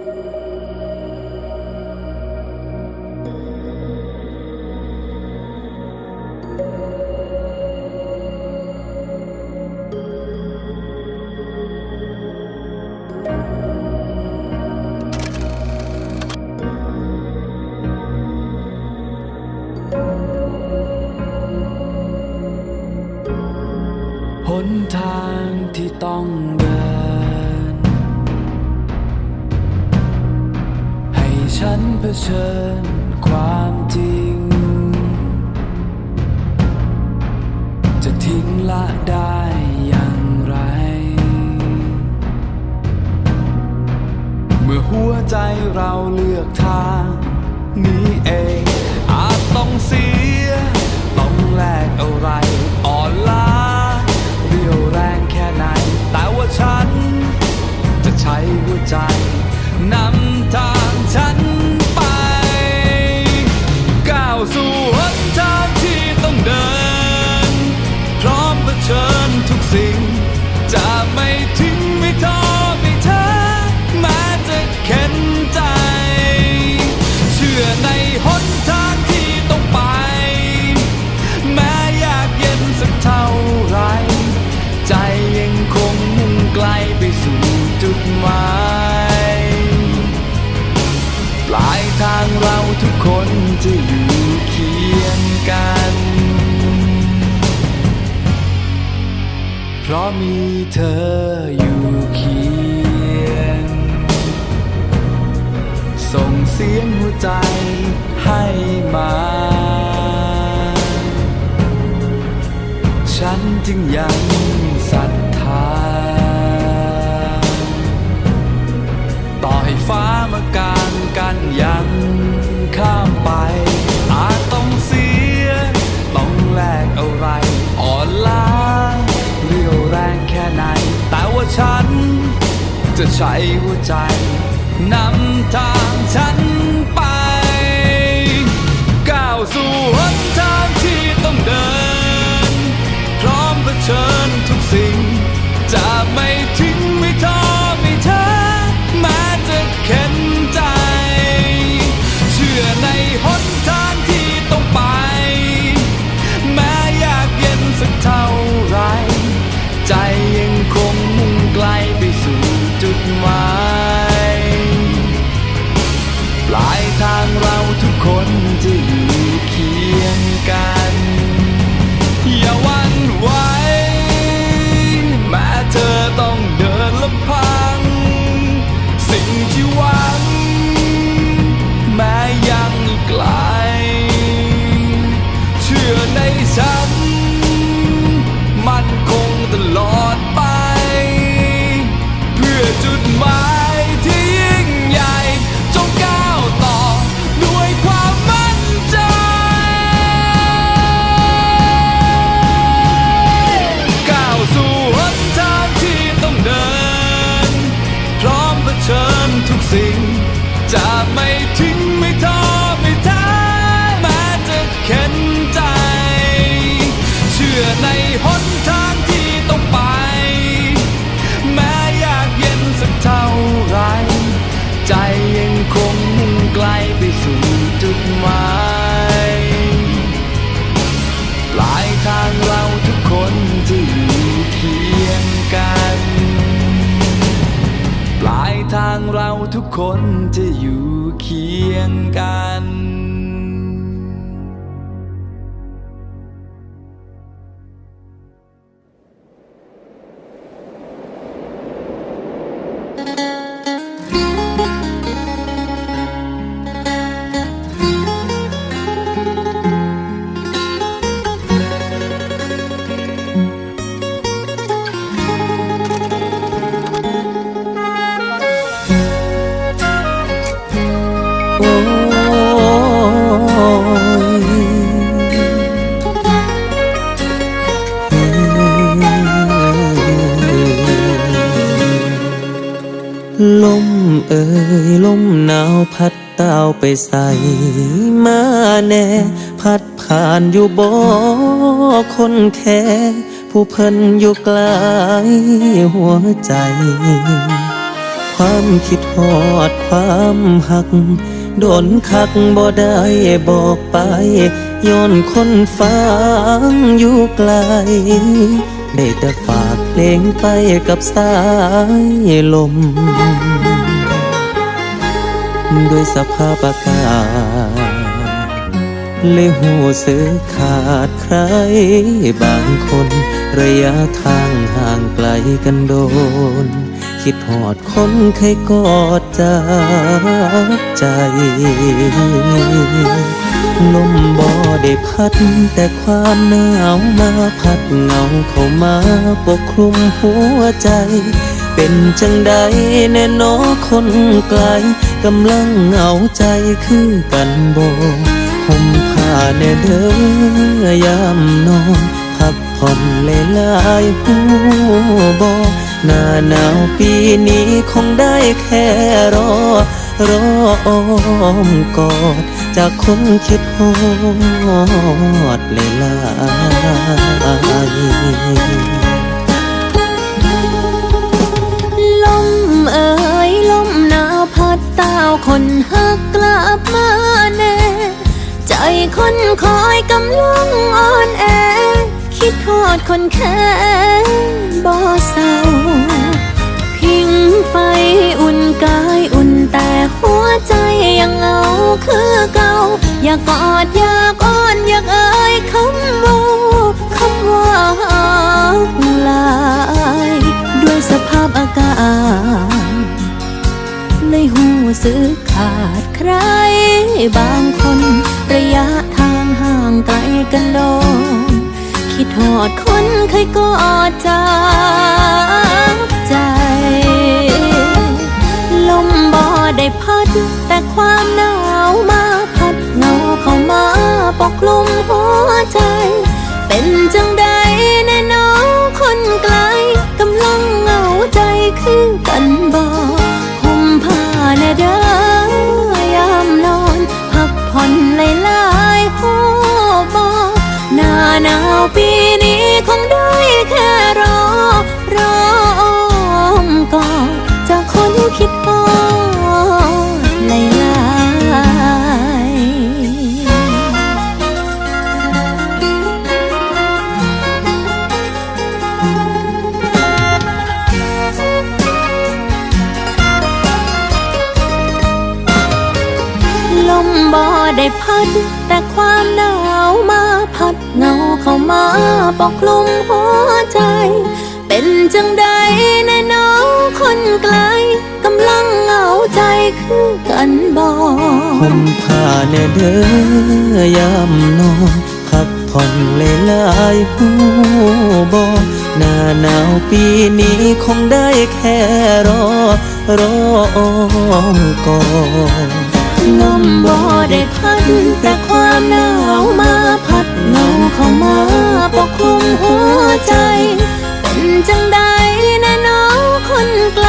หนทางที่ต้อง นเผชิญความจริง จะทิ้งละได้อย่างไร เมื่อหัวใจเราเลือกทางนี้เอง อาจต้องเสีย ต้องแลกอะไรอ่อนล้าเรียวแรงแค่ไหน แต่ว่าฉัน จะใช้หัวใจนำ ทุกสิ่งจะไม่ทิ้ง มีเธออยู่เคียง ส่งเสียงหัวใจให้มา ฉันจึงยังศรัทธา ต่อให้ฟ้ามากางกันยังข้ามไป จะใช้หัวใจนำทางฉันไปก้าวสู่หนทางที่ต้องเดิน พร้อมเผชิญทุกสิ่ง จะไม่ทิ้งไม่ท้อไม่แท้แม้จะเข็นใจ เชื่อในหนทางที่ ทุกคนจะอยู่เคียงกัน ลมเอ่ยลมหนาวพัดเต้าไปใส่มาแน่ พัดผ่านอยู่บ่คนแค่ผู้เพิ่นอยู่ไกลหัวใจ ความคิดฮอดความหัก โดนคักบ่ได้บอกไปย้อนคนฟังอยู่ไกล ได้แต่ฝากเพลงไปกับสายลม ด้วยสภาพอากาศเลยหูซื้อขาดใครบางคน ระยะทางห่างไกลกันโดน คิดหอดคนเคยกอดจากใจ ลมบ่ได้พัด แต่ความหนาวมาพัดเงาเข้ามาปกคลุมหัวใจ เป็นจังใดแน่นอคนไกลกำลังเหงาใจคือกันบ่ห่มผ้าแน่เด้อยามนอนพักผ่อนเลยลายๆหูบอ หน้าหนาวปีนี้คงได้แค่รอ รออ้อมกอดจากคนคิดฮอดเลยลายลมเอ่ยลมหนาวพัดเต้าคนหักกลับมาแน่ ใจคนคอยกำลังอ่อนแอ คิดทอดคนแค่ คือเก่า อยากกอดอยากอ้อนอยากเอ่ยคำว่าคำว่าลายด้วยสภาพอากาศเลยหูซื้อขาดใคร บางคนระยะทางห่างไกลกันโดนคิดทอดคนเคยกอดจากใจ ลมบ่ได้พัดแต่ความนา ได้พัด แต่ความหนาวมาพัดเงาเข้ามาปกคลุมหัวใจ เป็นจังใดแน่น้องคนไกลกำลังเหงาใจคือกันบ่ห่มผ้าแน่เด้อยามนอนพักผ่อนเลยลายหูบอหน้าหนาวปีนี้คงได้แค่รอ รออ้อมกอด ลมบ่ได้พัดแต่ความหนาวมาพัดเงาเข้ามาปกคลุมหัวใจ เป็นจังใดแน่น้องคนไกล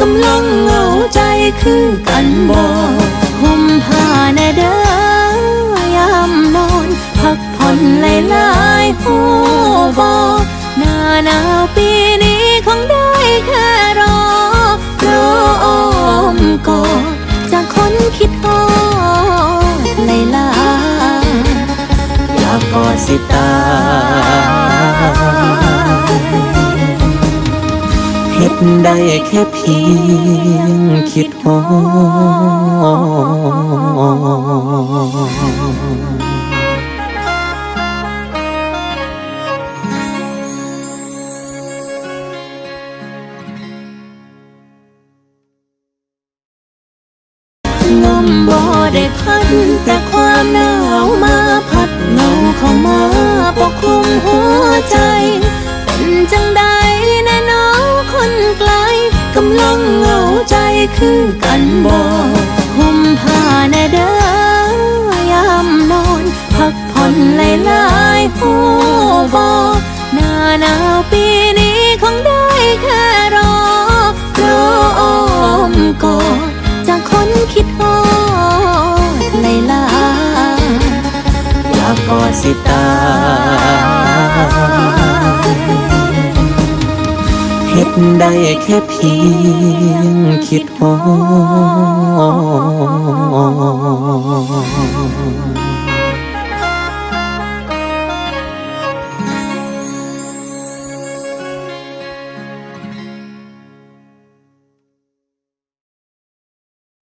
กำลังเหงาใจคือกันบ่ห่มผ้าแน่เด้อยามนอน พักผ่อนหลายๆหัวบ่หน้าหนาวปี สิตายเฮ็ดได้แค่เพียงคิดฮอลมบ่ได้พัดแต่ความหนาวมา เข้ามาปกคลุมหัวใจ เป็นจังใดแน่น้องคนไกลกำลังเหงาใจคือกันบ่ห่มผ้าแน่เด้อยามนอน พักผ่อนหลายๆหัว เฮ็ดได้แค่เพียงคิดฮอด